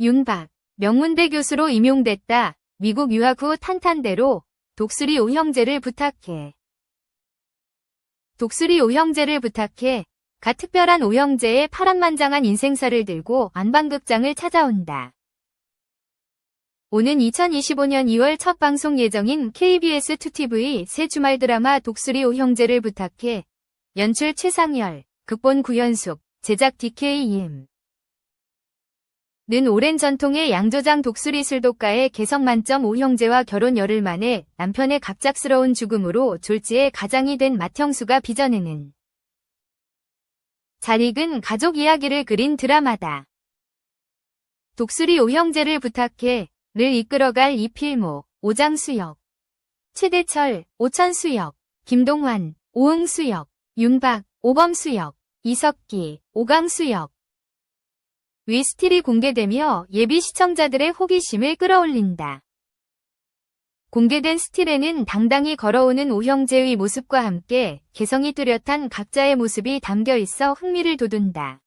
윤박, 명문대 교수로 임용됐다. 미국 유학 후 탄탄대로 독수리 오형제를 부탁해. 독수리 오형제를 부탁해. 가 특별한 오형제의 파란만장한 인생사를 들고 안방극장을 찾아온다. 오는 2025년 2월 첫 방송 예정인 KBS 2TV 새 주말 드라마 독수리 오형제를 부탁해. 연출 최상열, 극본 구현숙, 제작 DK임. 는 오랜 전통의 양조장 독수리 술독가의 개성 만점 오형제와 결혼 열흘 만에 남편의 갑작스러운 죽음으로 졸지에 가장이 된 맏형수가 빚어내는 잘 익은 가족 이야기를 그린 드라마다. 독수리 오형제를 부탁해 를 이끌어갈 이필모, 오장수역, 최대철, 오천수역, 김동환, 오응수역, 윤박, 오범수역, 이석기, 오강수역, 위스틸이 공개되며 예비 시청자들의 호기심을 끌어올린다. 공개된 스틸에는 당당히 걸어오는 오형제의 모습과 함께 개성이 뚜렷한 각자의 모습이 담겨 있어 흥미를 돋운다.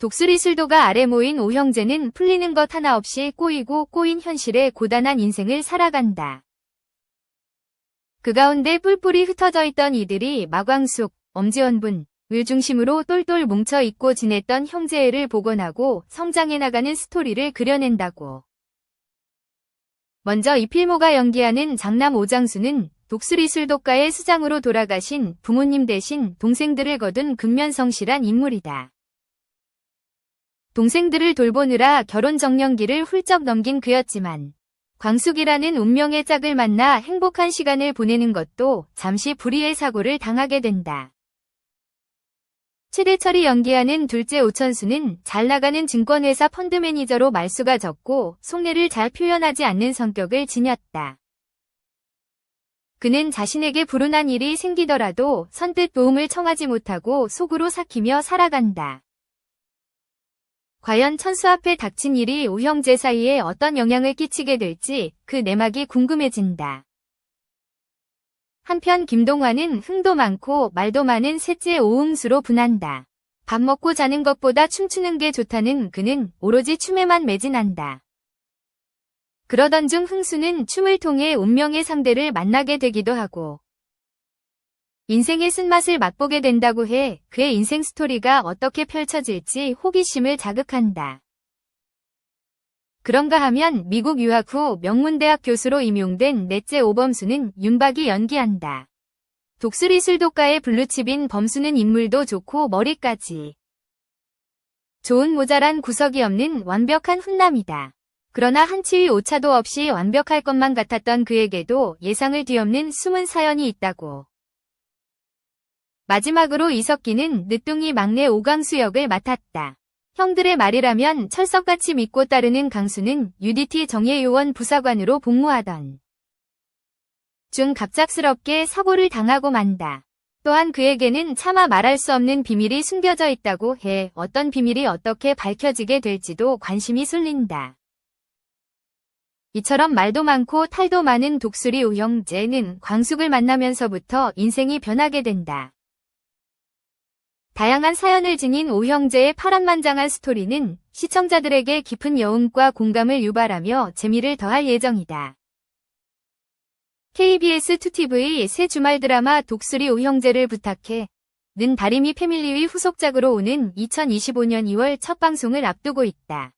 독수리 술도가 아래 모인 오형제는 풀리는 것 하나 없이 꼬이고 꼬인 현실에 고단한 인생을 살아간다. 그 가운데 뿔뿔이 흩어져 있던 이들이 마광숙, 엄지원분, 을 중심으로 똘똘 뭉쳐 있고 지냈던 형제애를 복원하고 성장해 나가는 스토리를 그려낸다고. 먼저 이필모가 연기하는 장남 오장수는 독수리 술독가의 수장으로 돌아가신 부모님 대신 동생들을 거둔 근면성실한 인물이다. 동생들을 돌보느라 결혼 정년기를 훌쩍 넘긴 그였지만 광숙이라는 운명의 짝을 만나 행복한 시간을 보내는 것도 잠시 불의의 사고를 당하게 된다. 최대철이 연기하는 둘째 오천수는 잘 나가는 증권회사 펀드 매니저로 말수가 적고 속내를 잘 표현하지 않는 성격을 지녔다. 그는 자신에게 불운한 일이 생기더라도 선뜻 도움을 청하지 못하고 속으로 삭히며 살아간다. 과연 천수 앞에 닥친 일이 오형제 사이에 어떤 영향을 끼치게 될지 그 내막이 궁금해진다. 한편 김동환은 흥도 많고 말도 많은 셋째 오응수로 분한다. 밥 먹고 자는 것보다 춤추는 게 좋다는 그는 오로지 춤에만 매진한다. 그러던 중 흥수는 춤을 통해 운명의 상대를 만나게 되기도 하고 인생의 쓴맛을 맛보게 된다고 해 그의 인생 스토리가 어떻게 펼쳐질지 호기심을 자극한다. 그런가 하면 미국 유학 후 명문대학 교수로 임용된 넷째 오범수는 윤박이 연기한다. 독수리 술독가의 블루칩인 범수는 인물도 좋고 머리까지. 좋은 모자란 구석이 없는 완벽한 훈남이다. 그러나 한치의 오차도 없이 완벽할 것만 같았던 그에게도 예상을 뒤엎는 숨은 사연이 있다고. 마지막으로 이석기는 늦둥이 막내 오강수 역을 맡았다. 형들의 말이라면 철석같이 믿고 따르는 강수는 UDT 정예요원 부사관으로 복무하던 중 갑작스럽게 사고를 당하고 만다. 또한 그에게는 차마 말할 수 없는 비밀이 숨겨져 있다고 해 어떤 비밀이 어떻게 밝혀지게 될지도 관심이 쏠린다. 이처럼 말도 많고 탈도 많은 독수리 우형제는 광숙을 만나면서부터 인생이 변하게 된다. 다양한 사연을 지닌 오형제의 파란만장한 스토리는 시청자들에게 깊은 여운과 공감을 유발하며 재미를 더할 예정이다. KBS 2TV 새 주말 드라마 독수리 오형제를 부탁해 는 다리미 패밀리의 후속작으로 오는 2025년 2월 첫 방송을 앞두고 있다.